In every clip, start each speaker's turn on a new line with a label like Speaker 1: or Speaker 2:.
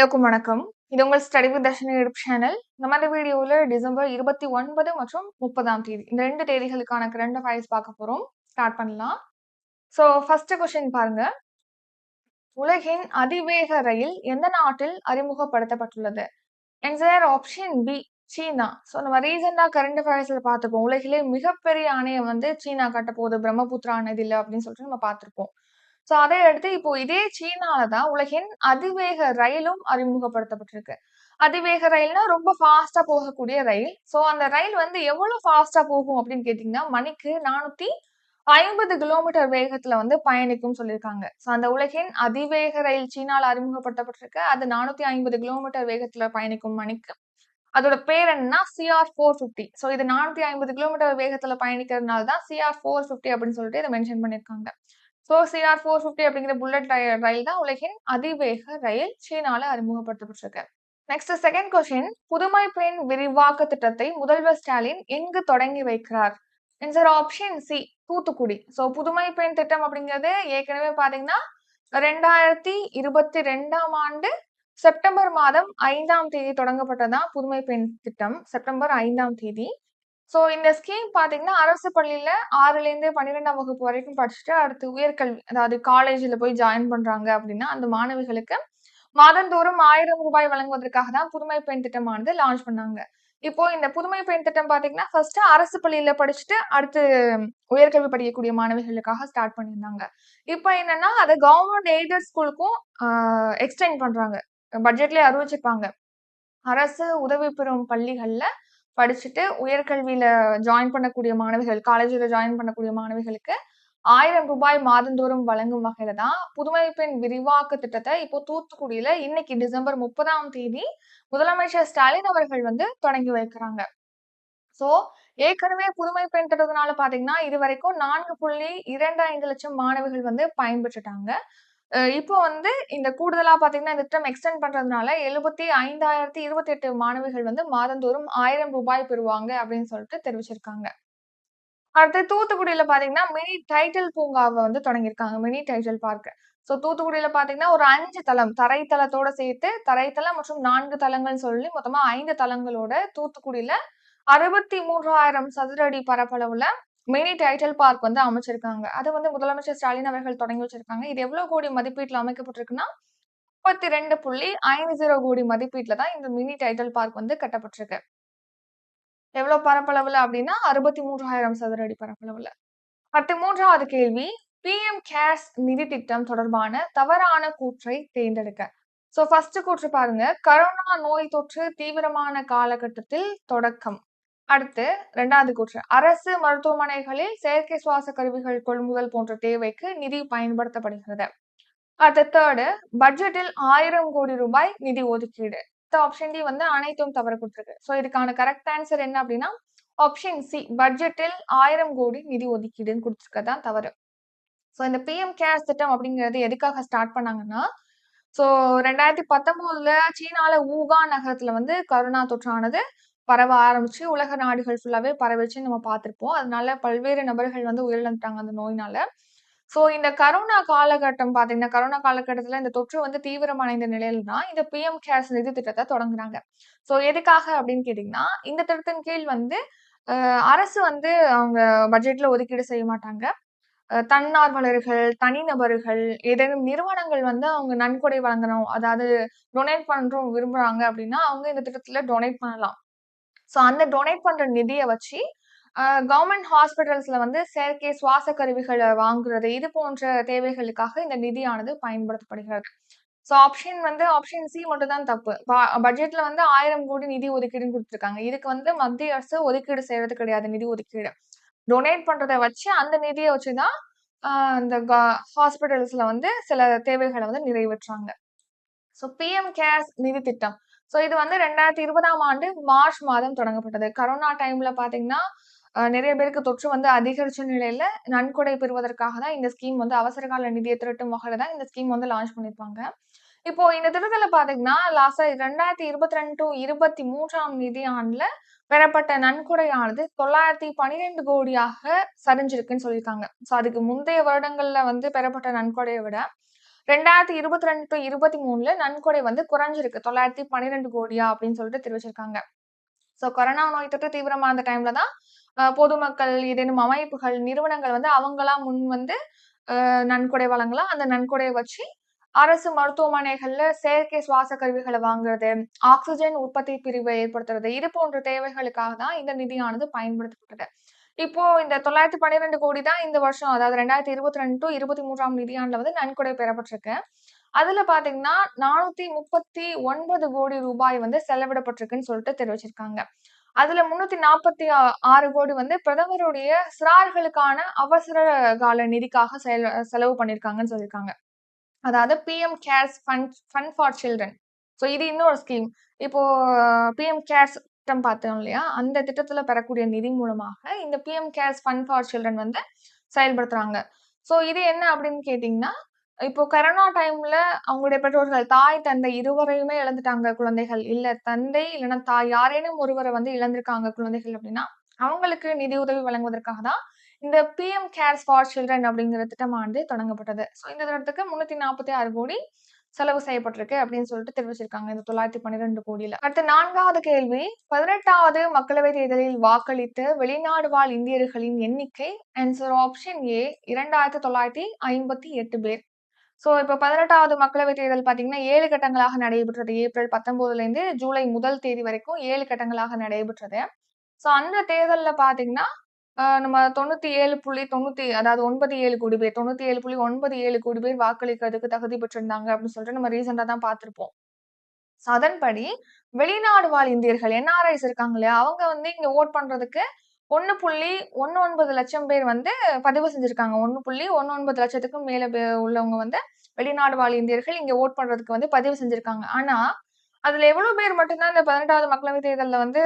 Speaker 1: எல்லோருக்கும் வணக்கம். இது உங்கள் ஸ்டடி வித் தர்ஷினி எடுப் சேனல். நம்ம இந்த வீடியோவில் டிசம்பர் இருபத்தி ஒன்பது மற்றும் முப்பதாம் தேதி இந்த ரெண்டு தேதிகளுக்கான கரண்ட் அஃபேர்ஸ் பார்க்க போகிறோம் ஸ்டார்ட் பண்ணலாம். ஸோ ஃபர்ஸ்ட் கொஸ்டின் பாருங்க. உலகின் அதிவேக ரயில் எந்த நாட்டில் அறிமுகப்படுத்தப்பட்டுள்ளது? என்சையர் ஆப்ஷன் பி சீனா. ஸோ நம்ம ரீசெண்டாக கரண்ட் அஃபேர்ஸில் பார்த்துப்போம் உலகிலே மிகப்பெரிய அணையை வந்து சீனா கட்ட போகுது பிரம்மபுத்திரா நதியில் அப்படின்னு சொல்லிட்டு நம்ம பார்த்துருப்போம். ஸோ அதை அடுத்து இப்போ இதே சீனால தான் உலகின் அதிவேக ரயிலும் அறிமுகப்படுத்தப்பட்டிருக்கு. அதிவேக ரயில்னா ரொம்ப ஃபாஸ்டா போகக்கூடிய ரயில். ஸோ அந்த ரயில் வந்து எவ்வளவு ஃபாஸ்டா போகும் அப்படின்னு கேட்டீங்கன்னா மணிக்கு நானூத்தி ஐம்பது கிலோமீட்டர் வேகத்துல வந்து பயணிக்கும் சொல்லியிருக்காங்க. ஸோ அந்த உலகின் அதிவேக ரயில் சீனால அறிமுகப்படுத்தப்பட்டிருக்கு. அது நானூத்தி ஐம்பது கிலோமீட்டர் வேகத்துல பயணிக்கும் மணிக்கு. அதோட பேர் என்னன்னா சிஆர் ஃபோர் ஃபிஃப்டி ஸோ இது நானூத்தி ஐம்பது கிலோமீட்டர் வேகத்துல பயணிக்கிறதுனால தான் சிஆர் ஃபோர் ஃபிஃப்டி அப்படின்னு சொல்லிட்டு இதை மென்ஷன் பண்ணியிருக்காங்க. ஸோ சிஆர் ஃபோர் ஃபிஃப்டி அப்படிங்கிற புல்லட் ரயில் தான் உலகின் அதிவேக ரயில் சீனால அறிமுகப்படுத்தப்பட்டிருக்கு. நெக்ஸ்ட் செகண்ட் கொஸ்டின் புதுமை பெண் விரிவாக்க திட்டத்தை முதல்வர் ஸ்டாலின் எங்கு தொடங்கி வைக்கிறார்? Answer option C Thoothukudi? So புதுமை பெண் திட்டம் அப்படிங்கிறது ஏற்கனவே பாத்தீங்கன்னா ரெண்டாயிரத்தி இருபத்தி ரெண்டாம் ஆண்டு செப்டம்பர் மாதம் ஐந்தாம் தேதி தொடங்கப்பட்டதான் புதுமை பெண் திட்டம். செப்டம்பர் ஐந்தாம் தேதி. ஸோ இந்த ஸ்கீம் பார்த்தீங்கன்னா அரசு பள்ளியில் ஆறுலேருந்து பன்னிரெண்டாம் வகுப்பு வரைக்கும் படிச்சுட்டு அடுத்து உயர்கல்வி அதாவது காலேஜில் போய் ஜாயின் பண்ணுறாங்க அப்படின்னா அந்த மாணவிகளுக்கு மாதந்தோறும் ஆயிரம் ரூபாய் வழங்குவதற்காக தான் புதுமை பெண் திட்டமானது லான்ச் பண்ணாங்க. இப்போ இந்த புதுமை பெண் திட்டம் பார்த்தீங்கன்னா ஃபர்ஸ்ட் அரசு பள்ளியில படிச்சுட்டு அடுத்து உயர்கல்வி படிக்கக்கூடிய மாணவிகளுக்காக ஸ்டார்ட் பண்ணியிருந்தாங்க. இப்போ என்னன்னா அதை கவர்மெண்ட் எய்டட் ஸ்கூலுக்கும் எக்ஸ்டெண்ட் பண்றாங்க. பட்ஜெட்லேயே அறிவிச்சிருப்பாங்க அரசு உதவி பெறும் பள்ளிகள்ல படிச்சுட்டு உயர்கல்வியில ஜாயின் பண்ணக்கூடிய மாணவிகள் காலேஜில் ஜாயின் பண்ணக்கூடிய மாணவிகளுக்கு ஆயிரம் ரூபாய் மாதந்தோறும் வழங்கும் வகையில தான் புதுமை பெண் விரிவாக்க திட்டத்தை இப்போ தூத்துக்குடியில இன்னைக்கு டிசம்பர் முப்பதாம் தேதி முதலமைச்சர் ஸ்டாலின் அவர்கள் வந்து தொடங்கி வைக்கிறாங்க. சோ ஏற்கனவே புதுமை பெண் திட்டத்தினால பாத்தீங்கன்னா இது வரைக்கும் நான்கு புள்ளி இரண்டு ஐந்து லட்சம் மாணவிகள் வந்து பயன்பெற்றுட்டாங்க. இப்போ வந்து இந்த கூடுதலா பாத்தீங்கன்னா இந்த திட்டம் எக்ஸ்டெண்ட் பண்றதுனால எழுபத்தி ஐந்தாயிரத்தி இருபத்தி எட்டு மாணவிகள் வந்து மாதந்தோறும் ஆயிரம் ரூபாய் பெறுவாங்க அப்படின்னு சொல்லிட்டு தெரிவிச்சிருக்காங்க. அடுத்து தூத்துக்குடியில பாத்தீங்கன்னா மினி டைட்டில் பூங்காவை வந்து தொடங்கியிருக்காங்க மினி டைட்டில் பார்க். ஸோ தூத்துக்குடியில பாத்தீங்கன்னா ஒரு அஞ்சு தளம் தரைத்தளத்தோட சேர்த்து தரைத்தளம் மற்றும் நான்கு தளங்கள் சொல்லி மொத்தமா ஐந்து தளங்களோட தூத்துக்குடியில அறுபத்தி மூன்றாயிரம் சதுர அடி பரப்பளவுல மினி டைட்டில் பார்க் வந்து அமைச்சிருக்காங்க. அது வந்து முதலமைச்சர் ஸ்டாலின் அவர்கள் தொடங்கி வச்சிருக்காங்க. இது எவ்வளவு கோடி மதிப்பீட்டில் அமைக்கப்பட்டிருக்குன்னா முப்பத்தி ரெண்டு புள்ளி ஐந்து ஜீரோ கோடி மதிப்பீட்டில் தான் இந்த மினி டைட்டில் பார்க் வந்து கட்டப்பட்டிருக்கு. எவ்வளவு பரப்பளவுல அப்படின்னா அறுபத்தி மூன்றாயிரம் சதுர அடி பரப்பளவுல. அடுத்து மூன்றாவது கேள்வி பிஎம் கேர்ஸ் நிதி திட்டம் தொடர்பான தவறான கூற்றை தேர்ந்தெடுக்க. சோ ஃபர்ஸ்ட் கூற்று பாருங்க. கரோனா நோய் தொற்று தீவிரமான காலகட்டத்தில் தொடக்கம். அடுத்து ரெண்டாவது கூற்று. அரசு மருத்துவமனைகளில் செயற்கை சுவாச கருவிகள் கொள்முதல் போன்ற தேவைக்கு நிதி பயன்படுத்தப்படுகிறது. அடுத்த தேர்டு பட்ஜெட்டில் ஆயிரம் கோடி ரூபாய் நிதி ஒதுக்கீடு. ஆப்ஷன் டி வந்து அனைத்தும் தவறு கொடுத்துருக்கு. ஸோ இதுக்கான கரெக்ட் ஆன்சர் என்ன அப்படின்னா ஆப்ஷன் சி பட்ஜெட்டில் ஆயிரம் கோடி நிதி ஒதுக்கீடுன்னு கொடுத்துருக்கதான் தவறு. ஸோ இந்த பிஎம் கேர்ஸ் திட்டம் அப்படிங்கிறது எதுக்காக ஸ்டார்ட் பண்ணாங்கன்னா ஸோ ரெண்டாயிரத்தி பத்தொம்போதுல சீனால ஊகா நகரத்துல வந்து கரோனா தொற்றானது பரவ ஆரம்பிச்சு உலக நாடுகள் ஃபுல்லாவே பரவிச்சு நம்ம பார்த்துருப்போம். அதனால பல்வேறு நபர்கள் வந்து உயிரிழந்துட்டாங்க அந்த நோயினால. ஸோ இந்த கரோனா காலகட்டம் பார்த்தீங்கன்னா கரோனா காலகட்டத்தில் இந்த தொற்று வந்து தீவிரமடைந்த நிலையில தான் இந்த பிஎம் கேர்ஸ் நிதி திட்டத்தை தொடங்குறாங்க. ஸோ எதுக்காக அப்படின்னு கேட்டிங்கன்னா இந்த திட்டத்தின் கீழ் வந்து அரசு வந்து அவங்க பட்ஜெட்ல ஒதுக்கீடு செய்ய மாட்டாங்க. தன்னார்வலர்கள் தனிநபர்கள் ஏதேனும் நிறுவனங்கள் வந்து அவங்க நன்கொடை வழங்கணும் அதாவது டொனேட் பண்ணுறோம் விரும்புகிறாங்க அப்படின்னா அவங்க இந்த திட்டத்தில் டொனேட் பண்ணலாம். ஸோ அந்த டொனேட் பண்ற நிதியை வச்சு கவர்மெண்ட் ஹாஸ்பிட்டல்ஸ்ல வந்து செயற்கை சுவாச கருவிகளை வாங்குறது இது போன்ற தேவைகளுக்காக இந்த நிதியானது பயன்படுத்தப்படுகிறது. ஸோ ஆப்ஷன் வந்து ஆப்ஷன் சி மட்டும் தான் தப்பு பட்ஜெட்ல வந்து ஆயிரம் கோடி நிதி ஒதுக்கீடுன்னு கொடுத்துருக்காங்க. இதுக்கு வந்து மத்திய அரசு ஒதுக்கீடு செய்யறது கிடையாது நிதி ஒதுக்கீடு. டொனேட் பண்றதை வச்சு அந்த நிதியை வச்சுதான் இந்த ஹாஸ்பிட்டல்ஸ்ல வந்து சில தேவைகளை வந்து நிறைவேற்றுறாங்க. ஸோ பிஎம் கேர்ஸ் நிதி திட்டம். ஸோ இது வந்து ரெண்டாயிரத்தி இருபதாம் ஆண்டு மார்ச் மாதம் தொடங்கப்பட்டது. கரோனா டைம்ல பாத்தீங்கன்னா நிறைய பேருக்கு தொற்று வந்து அதிகரிச்ச நிலையில நன்கொடை பெறுவதற்காக தான் இந்த ஸ்கீம் வந்து அவசரகால நிதியை திரட்டும் வகையில தான் இந்த ஸ்கீம் வந்து லான்ச் பண்ணியிருப்பாங்க இப்போ இந்த திட்டத்துல பாத்தீங்கன்னா லாஸ்டா ரெண்டாயிரத்தி இருபத்தி ரெண்டு டு இருபத்தி மூன்றாம் நிதி ஆண்டுல பெறப்பட்ட நன்கொடையானது தொள்ளாயிரத்தி பனிரெண்டு கோடியாக சரிஞ்சிருக்குன்னு சொல்லியிருக்காங்க. ஸோ அதுக்கு முந்தைய வருடங்கள்ல வந்து பெறப்பட்ட நன்கொடையை விட ரெண்டாயிரத்தி இருபத்தி ரெண்டு டு இருபத்தி மூணுல நன்கொடை வந்து குறைஞ்சிருக்கு. தொள்ளாயிரத்தி பன்னிரெண்டு கோடியா அப்படின்னு சொல்லிட்டு தெரிவிச்சிருக்காங்க. ஸோ கொரோனா நோய் தொற்று தீவிரமான அந்த டைம்ல தான் பொதுமக்கள் ஏதேனும் அமைப்புகள் நிறுவனங்கள் வந்து அவங்களா முன் வந்து நன்கொடை வழங்கலாம். அந்த நன்கொடையை வச்சு அரசு மருத்துவமனைகள்ல செயற்கை சுவாச கருவிகளை வாங்குறது ஆக்சிஜன் உற்பத்தி பிரிவை ஏற்படுத்துறது இது போன்ற தேவைகளுக்காக தான் இந்த நிதியானது பயன்படுத்தப்பட்டது. இப்போ இந்த தொள்ளாயிரத்தி பன்னிரெண்டு கோடி தான் இந்த வருஷம் அதாவது ரெண்டாயிரத்தி இருபத்தி ரெண்டு டு இருபத்தி மூன்றாம் நிதியாண்டுல வந்து நன்கொடை பெறப்பட்டிருக்கு அதுல பாத்தீங்கன்னா நானூத்தி முப்பத்தி ஒன்பது கோடி ரூபாய் வந்து செலவிடப்பட்டிருக்குன்னு சொல்லிட்டு தெரிவிச்சிருக்காங்க. அதுல முன்னூத்தி நாற்பத்தி ஆறு கோடி வந்து பிரதமருடைய சிறார்களுக்கான அவசர கால நிதிக்காக செல- செலவு பண்ணிருக்காங்கன்னு சொல்லியிருக்காங்க. அதாவது PM cares fund fund for children so இது இன்னொரு ஸ்கீம் இப்போ பிஎம் கேர்ஸ் திட்டம் பார்த்தோம் இல்லையா? அந்த திட்டத்துல பெறக்கூடிய நிதி மூலமாக இந்த PM cares fund for children வந்து செயல்படுத்துறாங்க. ஸோ இது என்ன அப்படின்னு கேட்டிங்கன்னா இப்போ கரோனா டைம்ல அவங்களுடைய பெற்றோர்கள் தாய் தந்தை இருவரையுமே இழந்துட்டாங்க குழந்தைகள். இல்ல தந்தை இல்லைன்னா தாய் யாரேனும் ஒருவரை வந்து இழந்திருக்காங்க குழந்தைகள் அப்படின்னா அவங்களுக்கு நிதி உதவி வழங்குவதற்காக தான் இந்த பிஎம் கேர்ஸ் ஃபார் சில்ட்ரன் அப்படிங்கிற திட்டமானது தொடங்கப்பட்டது. ஸோ இந்த திட்டத்துக்கு முன்னூத்தி நாற்பத்தி ஆறு கோடி செலவு செய்யப்பட்டிருக்கு அப்படின்னு சொல்லிட்டு தெரிவிச்சிருக்காங்க. இந்த தொள்ளாயிரத்தி பன்னிரெண்டு கோடியில. அடுத்த நான்காவது கேள்வி. பதினெட்டாவது மக்களவை தேர்தலில் வாக்களித்த வெளிநாடு வாழ் இந்தியர்களின் எண்ணிக்கை ஆன்சர் ஆப்ஷன் ஏ இரண்டாயிரத்தி தொள்ளாயிரத்தி ஐம்பத்தி எட்டு பேர். ஸோ இப்போ பதினெட்டாவது மக்களவைத் தேர்தல் பார்த்தீங்கன்னா ஏழு கட்டங்களாக நடைபெற்றது. ஏப்ரல் பத்தொன்பதுல இருந்து ஜூலை முதல் தேதி வரைக்கும் ஏழு கட்டங்களாக நடைபெற்றது. ஸோ அந்த தேர்தலில் பார்த்தீங்கன்னா நம்ம தொண்ணூத்தி ஏழு புள்ளி தொண்ணூத்தி அதாவது ஒன்பது ஏழு கோடி பேர் தொண்ணூத்தி ஏழு புள்ளி ஒன்பது ஏழு கோடி பேர் வாக்களிக்கிறதுக்கு தகுதி பெற்றிருந்தாங்க அப்படின்னு சொல்லிட்டு நம்ம ரீசெண்டா தான் பார்த்திருப்போம். ஸோ அதன்படி வெளிநாடு வாழ் இந்தியர்கள் என்ஆர்ஐஸ் இருக்காங்க இல்லையா அவங்க வந்து இங்க ஓட் பண்றதுக்கு ஒன்று புள்ளி ஒன்று ஒன்பது லட்சம் பேர் வந்து பதிவு செஞ்சுருக்காங்க. ஒன்று புள்ளி ஒன்று ஒன்பது லட்சத்துக்கும் மேலே உள்ளவங்க வந்து வெளிநாடு வாழ் இந்தியர்கள் இங்கே ஓட் பண்ணுறதுக்கு வந்து பதிவு செஞ்சுருக்காங்க. ஆனால் அதுல எவ்வளவு பேர் மட்டும்தான் இந்த பதினெட்டாவது மக்களவை தேர்தல்ல வந்து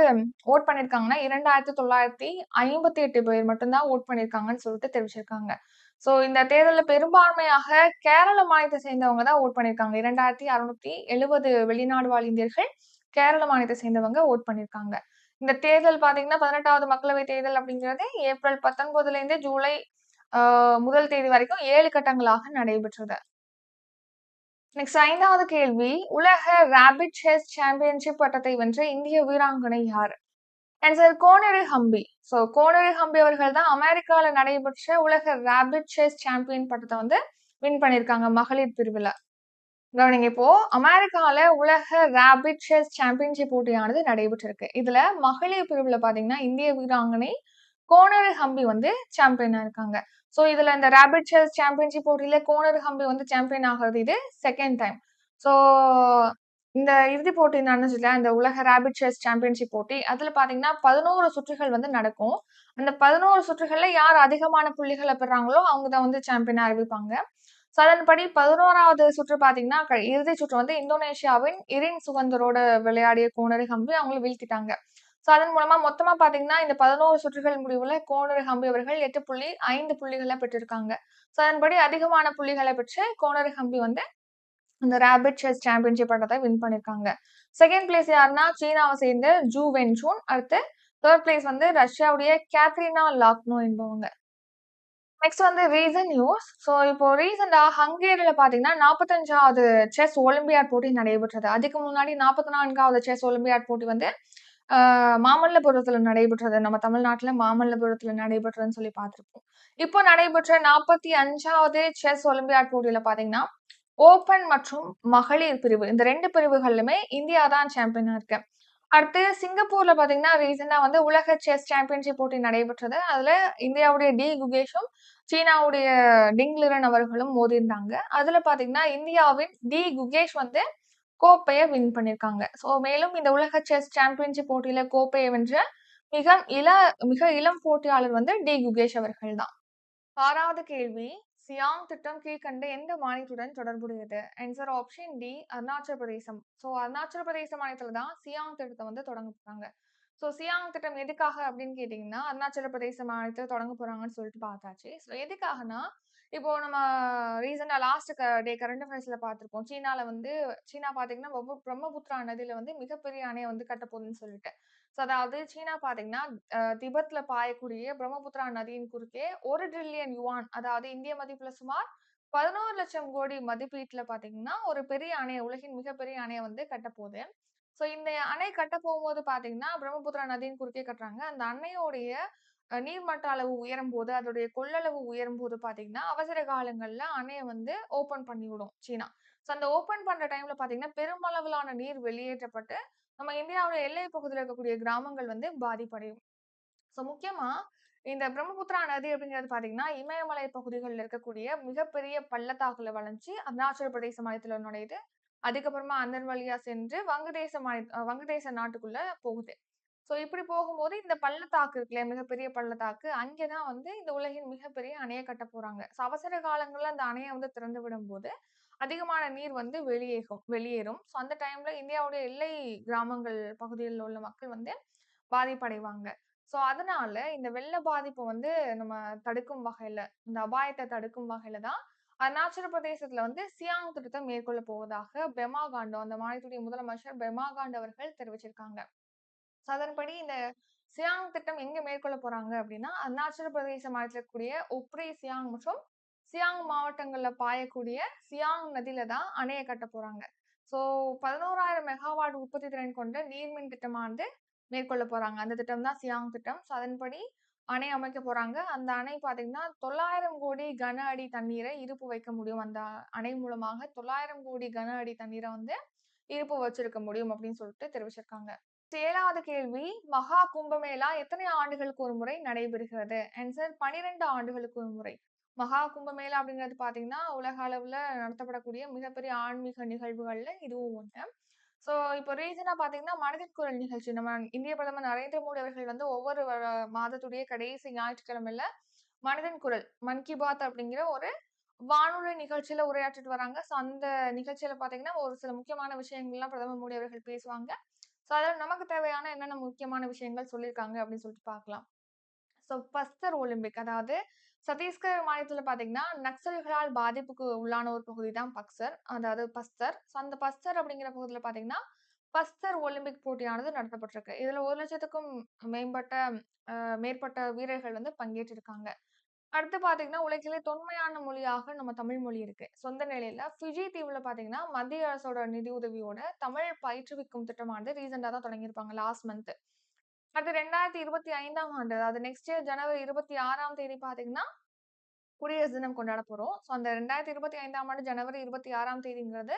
Speaker 1: ஓட் பண்ணிருக்காங்கன்னா இரண்டாயிரத்தி தொள்ளாயிரத்தி ஐம்பத்தி எட்டு பேர் மட்டும்தான் ஓட் பண்ணிருக்காங்கன்னு சொல்லிட்டு தெரிவிச்சிருக்காங்க. சோ இந்த தேர்தலில் பெரும்பான்மையாக கேரள மாநிலத்தை சேர்ந்தவங்க தான் ஓட் பண்ணியிருக்காங்க இரண்டாயிரத்தி அறுநூத்தி எழுபது வெளிநாடு வாழ் இந்தியர்கள் கேரள மாநிலத்தை சேர்ந்தவங்க ஓட் பண்ணியிருக்காங்க இந்த தேர்தல் பாத்தீங்கன்னா பதினெட்டாவது மக்களவை தேர்தல் அப்படிங்கிறது ஏப்ரல் பத்தொன்பதுல இருந்து ஜூலை முதல் தேதி வரைக்கும் ஏழு கட்டங்களாக நடைபெற்றது. நெக்ஸ்ட் ஐந்தாவது கேள்வி உலக ரேபிட் செஸ் சாம்பியன்ஷிப் பட்டத்தை வென்ற இந்திய வீராங்கனை யார்? ஆன்சர் கோனரு ஹம்பி. ஸோ கோனரு ஹம்பி அவர்கள் தான் அமெரிக்கால நடைபெற்ற உலக ரேபிட் செஸ் சாம்பியன் பட்டத்தை வந்து வின் பண்ணியிருக்காங்க மகளிர் பிரிவுல. கவனிங்க இப்போ அமெரிக்கால உலக ரேபிட் செஸ் சாம்பியன்ஷிப் போட்டியானது நடைபெற்றிருக்கு. இதுல மகளிர் பிரிவுல பாத்தீங்கன்னா இந்திய வீராங்கனை கோனரு ஹம்பி வந்து சாம்பியனா இருக்காங்க. ஸோ இதுல இந்த ரேபிட் செஸ் சாம்பியன்ஷிப் போட்டியில கோனர் ஹம்பி வந்து சாம்பியன் ஆகிறது இது செகண்ட் டைம் ஸோ இந்த இறுதிப் போட்டி நடந்துச்சுல இந்த உலக ரேபிட் செஸ் சாம்பியன்ஷிப் போட்டி அதுல பாத்தீங்கன்னா பதினோரு சுற்றுகள் வந்து நடக்கும். அந்த பதினோரு சுற்றுகள்ல யார் அதிகமான புள்ளிகளை பெறாங்களோ அவங்க தான் வந்து சாம்பியனா அறிவிப்பாங்க. ஸோ அதன்படி பதினோராவது சுற்று பார்த்தீங்கன்னா க- இறுதி சுற்று வந்து இந்தோனேஷியாவின் இரின் சுகந்தரோட விளையாடிய கோனரு ஹம்பி அவங்கள வீழ்த்திட்டாங்க. ஸோ அதன் மூலமா மொத்தமா பாத்தீங்கன்னா இந்த பதினோரு சுற்றுகள் முடிவுல கோனரு ஹம்பி அவர்கள் எட்டு புள்ளி ஐந்து புள்ளிகளை பெற்றிருக்காங்க. ஸோ அதன்படி அதிகமான புள்ளிகளை பெற்று கோனரு ஹம்பி வந்து இந்த ரேபிட் செஸ் சாம்பியன்ஷிப் பட்டத்தை வின் பண்ணிருக்காங்க. செகண்ட் பிளேஸ் யாருன்னா சீனாவை சேர்ந்த ஜூ வென்சூன் அடுத்து தேர்ட் பிளேஸ் வந்து ரஷ்யாவுடைய கேத்ரினா லாக்னோ என்பவங்க. நெக்ஸ்ட் வந்து ரீசன் நியூஸ் ஸோ இப்போ ரீசெண்டாக ஹங்கேரியில் பார்த்தீங்கன்னா நாற்பத்தஞ்சாவது செஸ் ஒலிம்பியாட் போட்டி நடைபெற்றது. அதுக்கு முன்னாடி நாற்பத்தி நான்காவது செஸ் ஒலிம்பியாட் போட்டி வந்து மாமல்லபுரத்தில் நடைபெற்றது. நம்ம தமிழ்நாட்டில் மாமல்லபுரத்தில் நடைபெற்றதுன்னு சொல்லி பார்த்துருப்போம். இப்போ நடைபெற்ற நாற்பத்தி அஞ்சாவது செஸ் ஒலிம்பியாட் போட்டியில் பார்த்தீங்கன்னா ஓபன் மற்றும் மகளிர் பிரிவு. இந்த ரெண்டு பிரிவுகளிலுமே இந்தியா தான் சாம்பியனா இருக்கு. அடுத்து சிங்கப்பூர்ல பாத்தீங்கன்னா ரீசெண்டா வந்து உலக செஸ் சாம்பியன்ஷிப் போட்டி நடைபெற்றது. அதுல இந்தியாவுடைய டி. குகேஷும் சீனாவுடைய டிங் லிரன் அவர்களும் மோதியிருந்தாங்க. அதுல பாத்தீங்கன்னா இந்தியாவின் டி. குகேஷ் வந்து கோப்பையை வின் பண்ணியிருக்காங்க ஸோ மேலும் இந்த உலக செஸ் சாம்பியன்ஷிப் போட்டியில கோப்பையை வென்ற மிக இள மிக இளம் போட்டியாளர் வந்து டி. குகேஷ் அவர்கள் தான். ஆறாவது கேள்வி சியாங் திட்டம் கீழ்கண்ட எந்த மாநிலத்துடன் தொடர்புடையது? ஆன்சர் ஆப்ஷன் டி அருணாச்சல பிரதேசம். ஸோ அருணாச்சல பிரதேச மாநிலத்தில் தான் சியாங் திட்டத்தை வந்து தொடங்க போகிறாங்க ஸோ சியாங் திட்டம் எதுக்காக அப்படின்னு கேட்டிங்கன்னா அருணாச்சல பிரதேச மாநிலத்தில் தொடங்க போகிறாங்கன்னு சொல்லிட்டு பார்த்தாச்சு. ஸோ எதுக்காகனா இப்போ நம்ம ரீசெண்டா லாஸ்ட் டே கரண்ட் அஃபேர்ஸ்ல பாத்திருக்கோம் சீனால வந்து சீனா பார்த்தீங்கன்னா பிரம்மபுத்திரா நதியில வந்து மிகப்பெரிய அணையை வந்து கட்ட போகுதுன்னு சொல்லிட்டு. ஸோ அதாவது சீனா பாத்தீங்கன்னா திபெத்ல பாயக்கூடிய பிரம்மபுத்திரா நதியின் குறுக்கே ஒரு ட்ரில்லியன் யுவான் அதாவது இந்திய மதிப்புல சுமார் பதினோரு லட்சம் கோடி மதிப்பீட்டுல பாத்தீங்கன்னா ஒரு பெரிய அணை உலகின் மிகப்பெரிய அணையை வந்து கட்டப்போகுது ஸோ இந்த அணை கட்ட போகும்போது பாத்தீங்கன்னா பிரம்மபுத்திரா நதியின் குறுக்கே கட்டுறாங்க. அந்த அணையோடைய நீர்மட்ட அளவு உயரும் போது அதோடைய கொள்ளளவு உயரும் போது பார்த்தீங்கன்னா அவசர காலங்களில் அணையை வந்து ஓப்பன் பண்ணி விடும் சீனா. ஸோ அந்த ஓப்பன் பண்ணுற டைம்ல பார்த்தீங்கன்னா பெருமளவிலான நீர் வெளியேற்றப்பட்டு நம்ம இந்தியாவோட எல்லை பகுதியில் இருக்கக்கூடிய கிராமங்கள் வந்து பாதிப்படையும். ஸோ முக்கியமாக இந்த பிரம்மபுத்திரா நதி அப்படிங்கிறது பார்த்தீங்கன்னா இமயமலை பகுதிகளில் இருக்கக்கூடிய மிகப்பெரிய பள்ளத்தாக்குல வளைஞ்சு அருணாச்சல பிரதேச மாநிலத்தில் நுழையுது. அதுக்கப்புறமா அந்தன் வழியா சென்று வங்கதேச மாநில வங்கதேச நாட்டுக்குள்ள போகுது. ஸோ இப்படி போகும்போது இந்த பள்ளத்தாக்கு இருக்குல்ல மிகப்பெரிய பள்ளத்தாக்கு அங்கே தான் வந்து இந்த உலகின் மிகப்பெரிய அணையை கட்ட போகிறாங்க ஸோ அவசர காலங்களில் அந்த அணையை வந்து திறந்து விடும்போது அதிகமான நீர் வந்து வெளியேகும் வெளியேறும். ஸோ அந்த டைமில் இந்தியாவுடைய எல்லை கிராமங்கள் பகுதிகளில் உள்ள மக்கள் வந்து பாதிப்படைவாங்க. ஸோ அதனால இந்த வெள்ள பாதிப்பு வந்து நம்ம தடுக்கும் வகையில் இந்த அபாயத்தை தடுக்கும் வகையில் தான் அருணாச்சல பிரதேசத்துல வந்து சியாங் திட்டத்தை மேற்கொள்ள போவதாக பெமா காண்டோ அந்த மாநிலத்துடைய முதலமைச்சர் பெமா காண்ட் அவர்கள் தெரிவிச்சிருக்காங்க. சாதாரணப்படி அதன்படி இந்த சியாங் திட்டம் எங்க மேற்கொள்ள போறாங்க அப்படின்னா அருணாச்சல பிரதேச மாநிலத்தில் இருக்கக்கூடிய ஒப்ரே சியாங் மற்றும் சியாங் மாவட்டங்கள்ல பாயக்கூடிய சியாங் நதியில தான் அணையை கட்ட போறாங்க. ஸோ பதினோராயிரம் மெகாவாட் உற்பத்தி திறன் கொண்ட நீர்மின் திட்டமானது மேற்கொள்ள போறாங்க. அந்த திட்டம் தான் சியாங் திட்டம். ஸோ அதன்படி அணை அமைக்க போறாங்க. அந்த அணை பாத்தீங்கன்னா தொள்ளாயிரம் கோடி கன அடி தண்ணீரை இருப்பு வைக்க முடியும். அந்த அணை மூலமாக தொள்ளாயிரம் கோடி கன அடி தண்ணீரை வந்து இருப்பு வச்சிருக்க முடியும் அப்படின்னு சொல்லிட்டு தெரிவிச்சிருக்காங்க. ஏழாவது கேள்வி மகா கும்பமேளா எத்தனை ஆண்டுகளுக்கு ஒரு முறை நடைபெறுகிறது? ஆன்சர் பனிரெண்டு ஆண்டுகளுக்கு ஒரு முறை. மகா கும்பமேளா அப்படிங்கிறது பார்த்தீங்கன்னா உலக அளவில் நடத்தப்படக்கூடிய மிகப்பெரிய ஆன்மீக நிகழ்வுகளில் இதுவும் ஒன்று ஸோ இப்போ ரீசனாக பார்த்தீங்கன்னா மனதின் குரல் நிகழ்ச்சி. நம்ம இந்திய பிரதமர் நரேந்திர மோடி அவர்கள் வந்து ஒவ்வொரு மாதத்துடைய கடைசி ஞாயிற்றுக்கிழமையில மனதின் குரல் மன் கி பாத் அப்படிங்கிற ஒரு வானொலி நிகழ்ச்சியில உரையாற்றிட்டு வராங்க. ஸோ அந்த நிகழ்ச்சியில பார்த்தீங்கன்னா ஒரு சில முக்கியமான விஷயங்கள்லாம் பிரதமர் மோடி அவர்கள் பேசுவாங்க. ஸோ அதில் நமக்கு தேவையான என்னென்ன முக்கியமான விஷயங்கள் சொல்லியிருக்காங்க அப்படின்னு சொல்லிட்டு பார்க்கலாம். ஸோ பஸ்தர் ஒலிம்பிக் அதாவது சத்தீஸ்கர் மாநிலத்தில் பார்த்தீங்கன்னா நக்சல்களால் பாதிப்புக்கு உள்ளான ஒரு பகுதி தான் பக்சர். அதாவது பஸ்தர். ஸோ அந்த பஸ்தர் அப்படிங்கிற பகுதியில் பார்த்தீங்கன்னா பஸ்தர் ஒலிம்பிக் போட்டியானது நடத்தப்பட்டிருக்கு. இதில் ஒரு லட்சத்துக்கும் மேம்பட்ட மேற்பட்ட வீரர்கள் வந்து பங்கேற்றிருக்காங்க. அடுத்து பார்த்தீங்கன்னா உலகிலே தொன்மையான மொழியாக நம்ம தமிழ் மொழி இருக்கு. சொந்த நிலையில ஃபிஜி தீவுல பார்த்தீங்கன்னா மத்திய அரசோட நிதி உதவியோட தமிழ் பயிற்றுவிக்கும் திட்டமானது ரீசெண்டாக தான் தொடங்கியிருப்பாங்க லாஸ்ட் மந்த் அடுத்து ரெண்டாயிரத்தி இருபத்தி ஐந்தாம் ஆண்டு அதாவது நெக்ஸ்ட் இயர் ஜனவரி இருபத்தி ஆறாம் தேதி பார்த்தீங்கன்னா குடியரசு தினம் கொண்டாட போறோம். ஸோ அந்த ரெண்டாயிரத்தி இருபத்தி ஐந்தாம் ஆண்டு ஜனவரி இருபத்தி ஆறாம் தேதிங்கிறது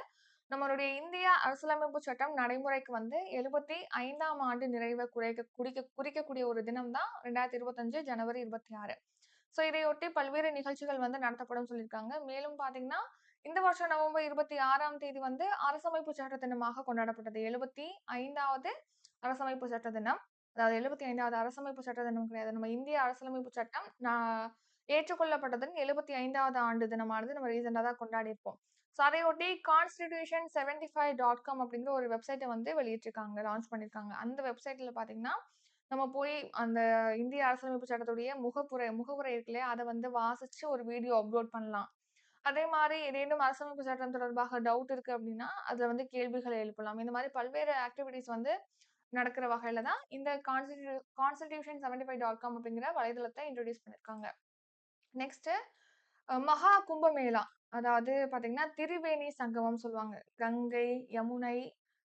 Speaker 1: நம்மளுடைய இந்திய அரசியலமைப்பு சட்டம் நடைமுறைக்கு வந்து எழுபத்தி ஐந்தாம் ஆண்டு நிறைவை குறைக்க குறிக்க குறிக்கக்கூடிய ஒரு தினம் தான் ரெண்டாயிரத்தி இருபத்தஞ்சு ஜனவரி இருபத்தி ஆறு. ஸோ இதையொட்டி பல்வேறு நிகழ்ச்சிகள் வந்து நடத்தப்படும் சொல்லியிருக்காங்க. மேலும் பார்த்தீங்கன்னா இந்த வருஷம் நவம்பர் இருபத்தி ஆறாம் தேதி வந்து அரசமைப்பு சட்ட தினமாக கொண்டாடப்பட்டது. எழுபத்தி ஐந்தாவது அரசமைப்பு சட்ட தினம். அதாவது எழுபத்தி ஐந்தாவது அரசமைப்பு சட்ட தினம் கிடையாது. நம்ம இந்திய அரசியலமைப்பு சட்டம் நான் ஏற்றுக்கொள்ளப்பட்டதன் எழுபத்தி ஐந்தாவது ஆண்டு தினமானது நம்ம ரீசெண்டாக தான் கொண்டாடி இருப்போம் ஸோ அதையொட்டி constitution seventy five dot com அப்படிங்கிற ஒரு வெப்சைட்டை வந்து வெளியிட்டிருக்காங்க லான்ச் பண்ணியிருக்காங்க. அந்த வெப்சைட்டில் பார்த்தீங்கன்னா நம்ம போய் அந்த இந்திய அரசியலமைப்பு சட்டத்துடைய முகப்புரை முகவுரை இருக்குல்லையா அதை வந்து வாசிச்சு ஒரு வீடியோ அப்லோட் பண்ணலாம். அதே மாதிரி ஏதேனும் அரசமைப்பு சட்டம் தொடர்பாக டவுட் இருக்கு அப்படின்னா அதுல வந்து கேள்விகளை எழுப்பலாம். இந்த மாதிரி பல்வேறு ஆக்டிவிட்டிஸ் வந்து நடக்கிற வகையில தான் இந்த constitu constitution seventy five dot com அப்படிங்கிற வலைதளத்தை இன்ட்ரடியூஸ் பண்ணியிருக்காங்க நெக்ஸ்ட் மகா கும்பமேளா. அதாவது பாத்தீங்கன்னா திரிவேணி சங்கமம் சொல்லுவாங்க. கங்கை யமுனை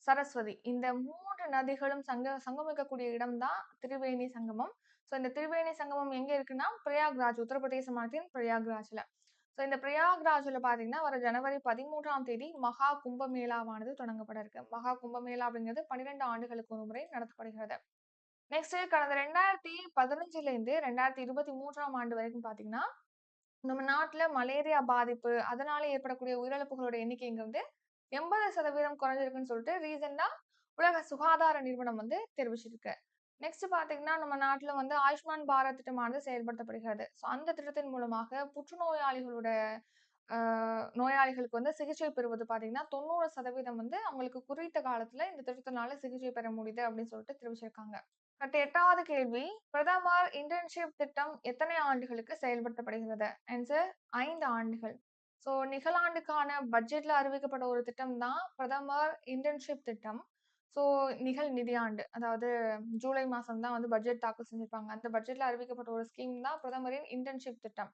Speaker 1: சரஸ்வதி. இந்த மூணு நதிகளும் சங்க சங்கமிக்கக்கூடிய இடம் தான் திரிவேணி சங்கமம். ஸோ இந்த திரிவேணி சங்கமம் எங்க இருக்குன்னா பிரயாக்ராஜ் உத்தரப்பிரதேச மாநிலத்தின் பிரயாக்ராஜில். ஸோ இந்த பிரயாக்ராஜில் பாத்தீங்கன்னா வர ஜனவரி பதிமூன்றாம் தேதி மகா கும்பமேளாவானது தொடங்கப்பட இருக்கு. மகா கும்பமேளா அப்படிங்கிறது பன்னிரெண்டு ஆண்டுகளுக்கு ஒரு முறை நடத்தப்படுகிறது. நெக்ஸ்ட் கடந்த ரெண்டாயிரத்தி பதினஞ்சுல இருந்து ரெண்டாயிரத்தி இருபத்தி மூன்றாம் ஆண்டு வரைக்கும் பாத்தீங்கன்னா நம்ம நாட்டுல மலேரியா பாதிப்பு அதனால ஏற்படக்கூடிய உயிரிழப்புகளோட எண்ணிக்கைங்கிறது எண்பது சதவீதம் குறைஞ்சிருக்குன்னு சொல்லிட்டு ரீசெண்டாக உலக சுகாதார நிறுவனம் வந்து தெரிவிச்சிருக்கு. நெக்ஸ்ட் பார்த்தீங்கன்னா நம்ம நாட்டில் வந்து ஆயுஷ்மான் பாரத் திட்டமானது செயல்படுத்தப்படுகிறது. ஸோ அந்த திட்டத்தின் மூலமாக புற்றுநோயாளிகளோட நோயாளிகளுக்கு வந்து சிகிச்சை பெறுவது பார்த்தீங்கன்னா தொண்ணூறு சதவீதம் வந்து அவங்களுக்கு குறித்த காலத்தில் இந்த திட்டத்தினால சிகிச்சை பெற முடியுது அப்படின்னு சொல்லிட்டு தெரிவிச்சிருக்காங்க. அடுத்த எட்டாவது கேள்வி பிரதமர் இன்டர்ன்ஷிப் திட்டம் எத்தனை ஆண்டுகளுக்கு செயல்படுத்தப்படுகிறது? ஆன்சர் ஐந்து ஆண்டுகள். ஸோ நிகழாண்டுக்கான பட்ஜெட்ல அறிவிக்கப்பட்ட ஒரு திட்டம் தான் பிரதமர் இன்டர்ன்ஷிப் திட்டம். ஸோ நிகழ் நிதியாண்டு அதாவது ஜூலை மாதம் தான் வந்து பட்ஜெட் தாக்கல் செஞ்சிருப்பாங்க. அந்த பட்ஜெட்டில் அறிவிக்கப்பட்ட ஒரு ஸ்கீம் தான் பிரதமரின் இன்டர்ன்ஷிப் திட்டம்.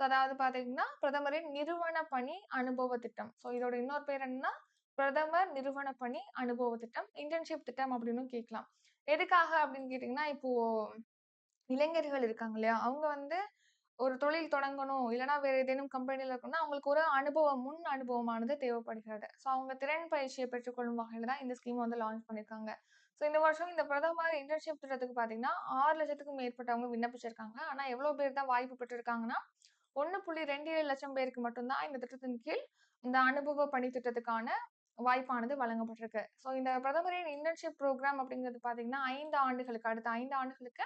Speaker 1: ஸோ அதாவது பார்த்தீங்கன்னா பிரதமரின் நிறுவன பணி அனுபவ திட்டம். ஸோ இதோட இன்னொரு பேர் என்னன்னா பிரதமர் நிறுவன பணி அனுபவ திட்டம் இன்டர்ன்ஷிப் திட்டம் அப்படின்னு கேட்கலாம். எதுக்காக அப்படின்னு கேட்டிங்கன்னா இப்போ இளைஞர்கள் இருக்காங்க இல்லையா? அவங்க வந்து ஒரு தொழில் தொடங்கணும் இல்லைன்னா வேற ஏதேனும் கம்பெனியில் இருக்கணும்னா அவங்களுக்கு ஒரு அனுபவம் முன் அனுபவமானது தேவைப்படுகிறது. ஸோ அவங்க திறன் பயிற்சியை பெற்றுக்கொள்ளும் வகையில் தான் இந்த ஸ்கீம் வந்து லான்ச் பண்ணியிருக்காங்க. ஸோ இந்த வருஷம் இந்த பிரதமர் இன்டர்ன்ஷிப் திட்டத்துக்கு பார்த்தீங்கன்னா ஆறு லட்சத்துக்கும் மேற்பட்டவங்க விண்ணப்பிச்சிருக்காங்க. ஆனால் எவ்வளோ பேர் தான் வாய்ப்பு பெற்றிருக்காங்கன்னா ஒன்று புள்ளி ரெண்டு ஏழு லட்சம் பேருக்கு மட்டும்தான் இந்த திட்டத்தின் கீழ் இந்த அனுபவ பணி திட்டத்துக்கான வாய்ப்பானது வழங்கப்பட்டிருக்கு. ஸோ இந்த பிரதமரின் இன்டர்ன்ஷிப் ப்ரோக்ராம் அப்படிங்கிறது பார்த்தீங்கன்னா ஐந்து ஆண்டுகளுக்கு அடுத்த ஐந்து ஆண்டுகளுக்கு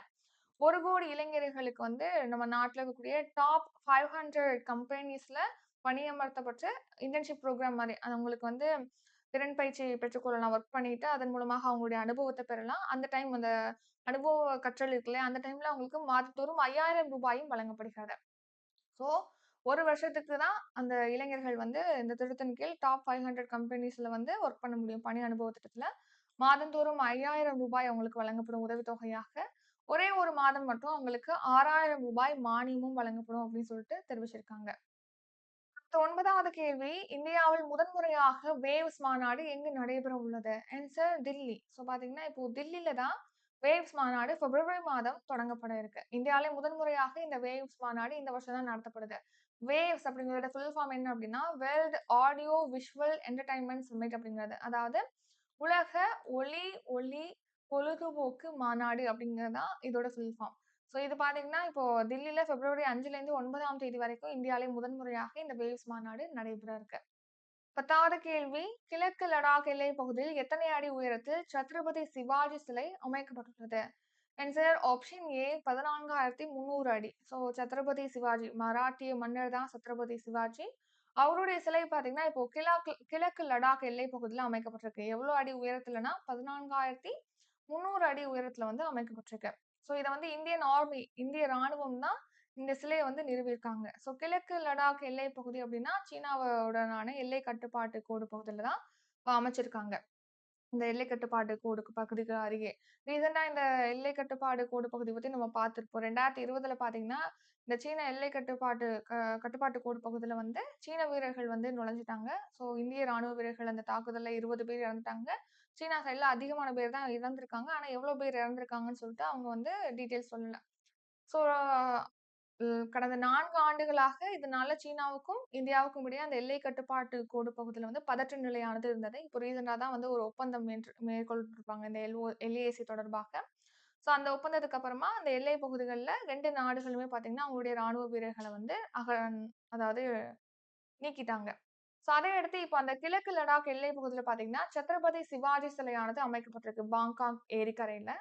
Speaker 1: ஒரு கோடி இளைஞர்களுக்கு வந்து நம்ம நாட்டில் இருக்கக்கூடிய டாப் ஃபைவ் ஹண்ட்ரட் கம்பெனிஸில் பணியமர்த்தப்பட்ட இன்டர்ன்ஷிப் ப்ரோக்ராம் மாதிரி அது அவங்களுக்கு வந்து திறன் பயிற்சி பெற்றுக்கொள்ளலாம் ஒர்க் பண்ணிட்டு அதன் மூலமாக அவங்களுடைய அனுபவத்தை பெறலாம். அந்த டைம் அந்த அனுபவ கற்றல் இருக்குல்ல அந்த டைம்ல அவங்களுக்கு மாதத்தோறும் ஐயாயிரம் ரூபாயும் வழங்கப்படுகிறது. ஸோ ஒரு வருஷத்துக்கு தான் அந்த இளைஞர்கள் வந்து இந்த திட்டத்தின் கீழ் டாப் ஃபைவ் ஹண்ட்ரட் கம்பெனிஸ்ல வந்து ஒர்க் பண்ண முடியும். பணி அனுபவ திட்டத்துல. மாதந்தோறும் ஐயாயிரம் ரூபாய் அவங்களுக்கு வழங்கப்படும் உதவித்தொகையாக ஒரே ஒரு மாதம் மட்டும் அவங்களுக்கு ஆறாயிரம் ரூபாய் மானியமும் வழங்கப்படும் அப்படின்னு சொல்லிட்டு தெரிவிச்சிருக்காங்க. ஒன்பதாவது கேள்வி இந்தியாவில் முதன்முறையாக வேவ்ஸ் மாநாடு எங்கு நடைபெற உள்ளது? ஆன்சர் தில்லி. ஸோ பாத்தீங்கன்னா இப்போ தில்லியில தான் வேவ்ஸ் மாநாடு பிப்ரவரி மாதம் தொடங்கப்பட இருக்கு. இந்தியாவிலே முதன்முறையாக இந்த வேவ்ஸ் மாநாடு இந்த வருஷம் தான் நடத்தப்படுது. வேவ்ஸ் அப்படிங்கிறத ஃபுல் ஃபார்ம் என்ன அப்படின்னா world audio visual entertainment summit அப்படிங்கிறது. அதாவது உலக ஒளி ஒளி பொழுதுபோக்கு மாநாடு அப்படிங்கிறது தான் இதோட ஃபுல் ஃபார்ம் ஸோ இது பார்த்தீங்கன்னா இப்போ தில்லியில் பிப்ரவரி அஞ்சுலேருந்து ஒன்பதாம் தேதி வரைக்கும் இந்தியாவிலே முதன்முறையாக இந்த வேவ்ஸ் மாநாடு நடைபெற இருக்கு பத்தாவது கேள்வி கிழக்கு லடாக் எல்லை பகுதியில் எத்தனை அடி உயரத்தில் சத்ரபதி சிவாஜி சிலை அமைக்கப்பட்டுள்ளது? ஆன்சர் ஆப்ஷன் ஏ பதினான்காயிரத்தி முந்நூறு அடி. ஸோ சத்ரபதி சிவாஜி மராட்டிய மன்னர் தான் சத்ரபதி சிவாஜி. அவருடைய சிலை பார்த்தீங்கன்னா இப்போ கிழக்கு கிழக்கு லடாக் எல்லை பகுதியில் அமைக்கப்பட்டிருக்கு. எவ்வளோ அடி உயரத்துலனா பதினான்காயிரத்தி முந்நூறு அடி உயரத்துல வந்து அமைக்கப்பட்டிருக்கு. ஸோ இதை வந்து இந்தியன் ஆர்மி இந்திய ராணுவம் தான் இந்த சிலையை வந்து நிறுவியிருக்காங்க. ஸோ கிழக்கு லடாக் எல்லை பகுதி அப்படின்னா சீனாவுடனான எல்லை கட்டுப்பாட்டு கோடு பகுதியில் தான் அமைச்சிருக்காங்க. இந்த எல்லை கட்டுப்பாடு கோடு பகுதிக்கு அருகே. ரீசெண்டா இந்த எல்லை கட்டுப்பாடு கோடு பகுதி பத்தி நம்ம பார்த்துருப்போம். ரெண்டாயிரத்தி இருபதுல பாத்தீங்கன்னா இந்த சீன எல்லை கட்டுப்பாட்டு கட்டுப்பாட்டு கோடு பகுதியில வந்து சீன வீரர்கள் வந்து நுழைஞ்சிட்டாங்க. ஸோ இந்திய ராணுவ வீரர்கள் அந்த தாக்குதல்ல இருபது பேர் இறந்துட்டாங்க. சீனா சைடில் அதிகமான பேர் தான் இறந்திருக்காங்க. ஆனால் எவ்வளோ பேர் இறந்துருக்காங்கன்னு சொல்லிட்டு அவங்க வந்து டீட்டெயில்ஸ் சொல்லல. ஸோ கடந்த நான்கு ஆண்டுகளாக இதனால சீனாவுக்கும் இந்தியாவுக்கும் இடையே அந்த எல்லை கட்டுப்பாட்டு கோடு பகுதியில் வந்து பதற்ற நிலையானது இருந்தது. இப்போ ரீசெண்டாக தான் வந்து ஒரு ஒப்பந்தம் மேற்கொண்டிருப்பாங்க இந்த எல்ஓ எல்ஏசி தொடர்பாக. ஸோ அந்த ஒப்பந்தத்துக்கு அப்புறமா அந்த எல்லை பகுதிகளில் ரெண்டு நாடுகளுமே பார்த்தீங்கன்னா அவங்களுடைய ராணுவ வீரர்களை வந்து அக அதாவது நீக்கிட்டாங்க. ஸோ அதை அடுத்து இப்போ அந்த கிழக்கு லடாக் எல்லை பகுதியில் பார்த்தீங்கன்னா சத்ரபதி சிவாஜி சிலையானது அமைக்கப்பட்டிருக்கு பாங்காக் ஏரிக்கரையில்.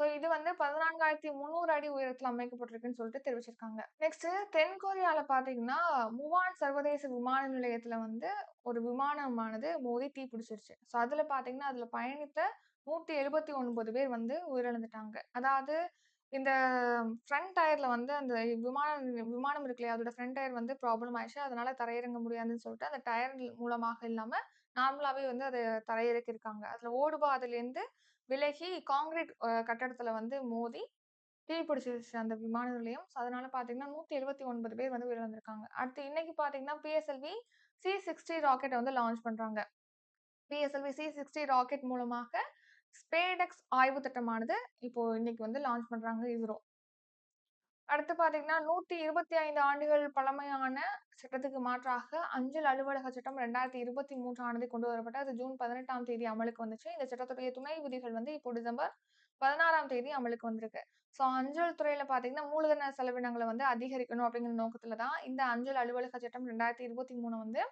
Speaker 1: ஸோ இது வந்து பதினான்காயிரத்தி முந்நூறு அடி உயரத்தில் அமைக்கப்பட்டிருக்குன்னு சொல்லிட்டு தெரிவிச்சிருக்காங்க. நெக்ஸ்ட் தென் கொரியாவில் பாத்தீங்கன்னா முவான் சர்வதேச விமான நிலையத்துல வந்து ஒரு விமானமானது மோதி தீ பிடிச்சிருச்சு. ஸோ அதுல பாத்தீங்கன்னா அதுல பயணித்த நூத்தி எழுபத்தி ஒன்பது பேர் வந்து உயிரிழந்துட்டாங்க. அதாவது இந்த ஃப்ரண்ட் டயர்ல வந்து அந்த விமானம் விமானம் இருக்கு இல்லையா அதோட ஃப்ரண்ட் டயர் வந்து ப்ராப்ளம் ஆயிடுச்சு. அதனால தரையிறங்க முடியாதுன்னு சொல்லிட்டு அந்த டயர் மூலமாக இல்லாமல் நார்மலாகவே வந்து அதை தரையிறக்கியிருக்காங்க அதில் ஓடுபாதையிலேருந்து விலகி காங்கிரீட் கட்டடத்தில் வந்து மோதி தீ பிடிச்சிருச்சு அந்த விமான நிலையம். ஸோ அதனால பார்த்தீங்கன்னா நூற்றி எழுபத்தி ஒன்பது பேர் வந்து உயிரிழந்திருக்காங்க அடுத்து இன்னைக்கு பார்த்தீங்கன்னா பிஎஸ்எல்வி சி சிக்ஸ்டி ராக்கெட்டை வந்து லான்ச் பண்ணுறாங்க பிஎஸ்எல்வி சி சிக்ஸ்டி ராக்கெட் மூலமாக ஸ்பேடெக்ஸ் ஆய்வு திட்டமானது இப்போ இன்னைக்கு வந்து லான்ச் பண்றாங்க இஸ்ரோ. அடுத்து பாத்தீங்கன்னா நூத்தி இருபத்தி ஐந்து ஆண்டுகள் பழமையான சட்டத்துக்கு மாற்றாக அஞ்சல் அலுவலக சட்டம் ரெண்டாயிரத்தி இருபத்தி மூன்றானது கொண்டு வரப்பட்டு அது ஜூன் பதினெட்டாம் தேதி அமலுக்கு வந்துச்சு. இந்த சட்டத்துடைய துணை விதிகள் வந்து இப்போ டிசம்பர் பதினாறாம் தேதி அமலுக்கு வந்திருக்கு. ஸோ அஞ்சல் துறையில பாத்தீங்கன்னா மூலதன செலவினங்களை வந்து அதிகரிக்கணும் அப்படிங்கிற நோக்கத்துல தான் இந்த அஞ்சல் அலுவலக சட்டம் ரெண்டாயிரத்தி இருபத்தி மூணு வந்து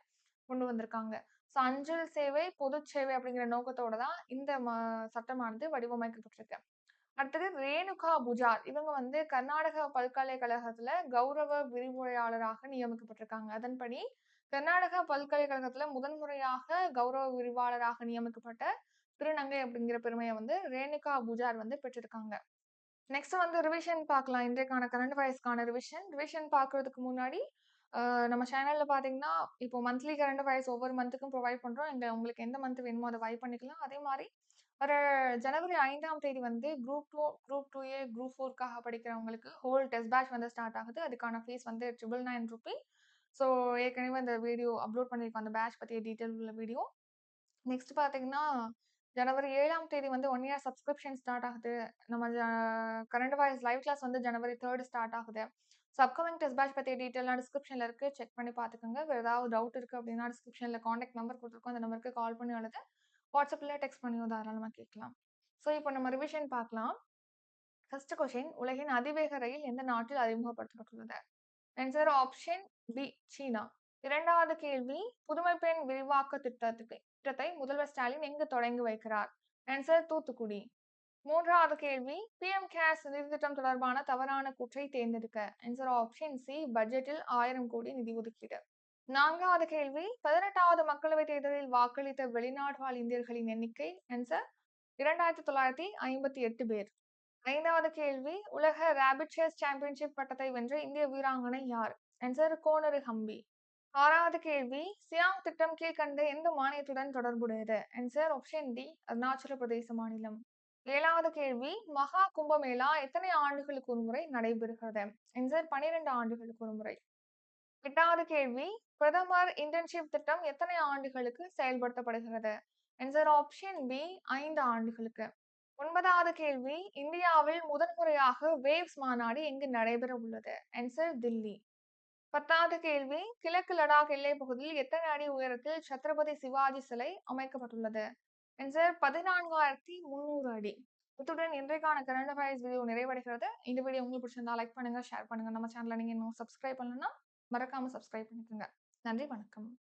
Speaker 1: கொண்டு வந்திருக்காங்க. ஸோ அஞ்சல் சேவை பொது சேவை அப்படிங்கிற நோக்கத்தோட தான் இந்த ம சட்டமானது வடிவமைக்கப்பட்டிருக்கு. அடுத்தது ரேணுகா புஜார். இவங்க வந்து கர்நாடக பல்கலைக்கழகத்துல கௌரவ விரிவுரையாளராக நியமிக்கப்பட்டிருக்காங்க. அதன்படி கர்நாடக பல்கலைக்கழகத்துல முதன்முறையாக கௌரவ விரிவாளராக நியமிக்கப்பட்ட திருநங்கை அப்படிங்கிற பெருமையை வந்து ரேணுகா புஜார் வந்து பெற்றிருக்காங்க. நெக்ஸ்ட் வந்து ரிவிஷன் பார்க்கலாம். இன்றைக்கான கரண்ட் வயசுக்கான ரிவிஷன் ரிவிஷன் பார்க்கறதுக்கு முன்னாடி நம்ம சேனலில் பார்த்தீங்கன்னா இப்போ மந்த்லி கரண்ட் அஃபேர்ஸ் ஒவ்வொரு மந்த்துக்கும் ப்ரொவைட் பண்ணுறோம் எங்கள் உங்களுக்கு எந்த மந்த் வேணுமோ அதை வை பண்ணிக்கலாம் அதே மாதிரி வர ஜனவரி ஐந்தாம் தேதி வந்து group two group two A group ஃபோர்க்காக படிக்கிறவங்களுக்கு ஹோல் டெஸ்ட் பேட்ச் வந்து ஸ்டார்ட் ஆகுது. அதுக்கான ஃபீஸ் வந்து ₹999 ஸோ ஏற்கனவே அந்த வீடியோ அப்லோட் பண்ணியிருக்கோம். அந்த பேட்ச் பற்றிய டீட்டெயில் உள்ள வீடியோ. நெக்ஸ்ட் பார்த்தீங்கன்னா, ஜனவரி ஏழாம் தேதி வந்து ஒன் இயர் சப்ஸ்கிரிப்ஷன் ஸ்டார்ட் ஆகுது. நம்ம கரண்ட் வாய்ஸ் லைவ் கிளாஸ் வந்து ஜனவரி தேர்டு ஸ்டார்ட் ஆகுது. ஸோ அப்கமிங் டெஸ்ட் பேட்ச் பற்றி டீட்டெயிலாக டிஸ்கிரிப்ஷனில் இருக்கு. செக் பண்ணி பார்த்துக்கோங்க. வேறு ஏதாவது டவுட் இருக்குது அப்படின்னா டிஸ்கிரிப்ஷனில் காண்டாக்ட் நம்பர் கொடுத்துருக்கோம் அந்த நம்பருக்கு கால் பண்ணி அல்லது வாட்ஸ்அப்பில் டெக்ஸ்ட் பண்ணியோ தாராளமாக கேட்கலாம். ஸோ இப்போ நம்ம ரிவிஷன் பார்க்கலாம். ஃபர்ஸ்ட் கொஷின் உலகின் அதிவேக ரயில் எந்த நாட்டில் அறிமுகப்படுத்தப்பட்டுள்ளது? ஆன்சர் ஆப்ஷன் பி சீனா. இரண்டாவது கேள்வி புதுமைப்பெண் விரிவாக்க திட்டத்துக்கு திட்டத்தை முதல்வர் ஸ்டாலின் எங்கு தொடங்கி வைக்கிறார்? ஆன்சர் தூத்துக்குடி. மூன்றாவது கேள்வி பிஎம் கேர்ஸ் நிதி திட்டம் தொடர்பான தவறான கூற்றை தேர்ந்தெடுக்க. ஆன்சர் ஆப்ஷன் சி பட்ஜெட்டில் ஆயிரம் கோடி நிதி ஒதுக்கீடு. நான்காவது கேள்வி 18வது மக்களவைத் தேர்தலில் வாக்களித்த வெளிநாடு வாழ் இந்தியர்களின் எண்ணிக்கை. ஆன்சர் 2958 பேர். ஐந்தாவது கேள்வி உலக ரேபிட் சேஸ் சாம்பியன்ஷிப் பட்டத்தை வென்ற இந்திய வீராங்கனை யார்? ஆன்சர் கோனரு ஹம்பி. ஆறாவது கேள்வி சியாங் திட்டம் கீழ்கண்ட எந்த மாநிலத்துடன் தொடர்புடையது? Answer option D Arunachal Pradesh மாநிலம். ஏழாவது கேள்வி மகா கும்பமேளா எத்தனை ஆண்டுகளுக்கு ஒரு முறை நடைபெறுகிறது? என்சர் பனிரெண்டு ஆண்டுகளுக்கு ஒரு முறை எட்டாவது கேள்வி பிரதமர் இன்டர்ன்ஷிப் திட்டம் எத்தனை ஆண்டுகளுக்கு செயல்படுத்தப்படுகிறது? என்சர் ஆப்ஷன் பி ஐந்து ஆண்டுகளுக்கு. ஒன்பதாவது கேள்வி இந்தியாவில் முதன்முறையாக வேவ்ஸ் மாநாடு எங்கு நடைபெற உள்ளது? ஆன்சர் தில்லி. 10வது கேள்வி கிழக்கு லடாக் எல்லை பகுதியில் எத்தனை அடி உயரத்தில் சத்ரபதி சிவாஜி சிலை அமைக்கப்பட்டுள்ளது? என்சர் பதினான்காயிரத்தி முந்நூறு அடி. இத்துடன் இன்றைக்கான கரண்ட் அஃபேர்ஸ் வீடியோ நிறைவடைகிறது. இந்த வீடியோ உங்களுக்கு பிடிச்சிருந்தா லைக் பண்ணுங்க, ஷேர் பண்ணுங்க. நம்ம சேனலை நீங்க இன்னும் சப்ஸ்கிரைப் பண்ணலன்னா மறக்காம சப்ஸ்கிரைப் பண்ணிக்கோங்க. நன்றி, வணக்கம்.